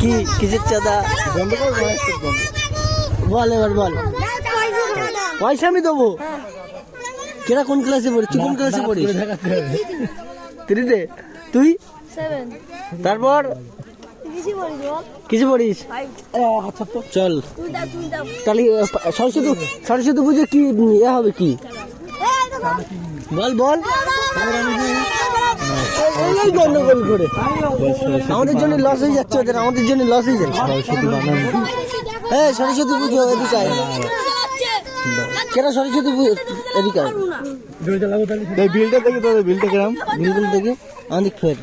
কি কিসের চাঁদা? বল এবার বল। পয়সা আমি দেবো। কেরা কোন ক্লাসে তুই কোন ক্লাসে পড়িস? থ্রিতে তুই? তারপর? কিছু পড়িস আচ্ছা চল। তুই দাও তুই দাও। তাহলে সরস্বতী সরস্বতী পুজো কি এ হবে কি? বল বল। এই গন্ডগোল করে। আমাদের জন্য লস হয়ে যাচ্ছে ওদের আমাদের জন্য লস হয়ে যাচ্ছে। হ্যাঁ সরস্বতী পুজো এদিকে কেন সরস্বতী পুজো? এদিকে এই বিলটা দেখি তোদের বিলটা কিরাম? বিলকুল থেকে আমাদের ফের।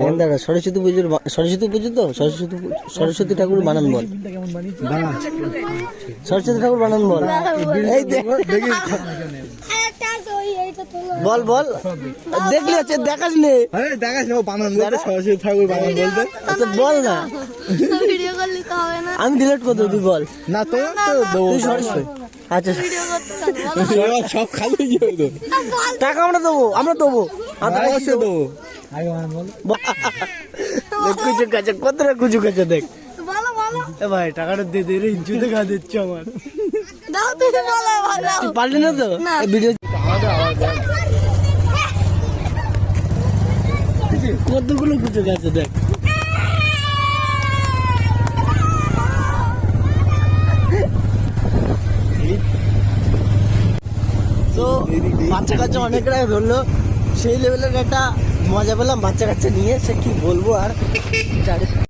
বল। দাদা সরস্বতী পুজোর সরস্বতী পুজো তো? সরস্বতী সরস্বতী ঠাকুর বানান বল। সরস্বতী ঠাকুর বানান বল। এই দেখ। দেখি। বল বল। দেখলি হচ্ছে দেখাস নে। আরে দেখাস না বানান বলতে সরস্বতী ঠাকুর বানান বলতে। আচ্ছা বল না। ভিডিও কল নিতে হবে না। আমি ডিলিট করে দেবো তুই বল। না তো তো দেবো। তুই সরস্বতী আচ্ছা। এবার সব খালি হতো টাকা আমরা দেবো আমরা দেবো। আমরা টাকা অবশ্যই দেবো। কুচু কাছে কতটা কুচু কাছে দেখ। বলো বলো। এ ভাই টাকাটা দিয়ে দে রে দিচ্ছে আমার। পারলি না তো? ভিডিও কতগুলো কুচু গাছে, দেখ। বাচ্চা কাচ্চা অনেকটাই ধরলো। সেই লেভেলের একটা মজা পেলাম বাচ্চা কাচ্চা নিয়ে, সে কি বলব আর?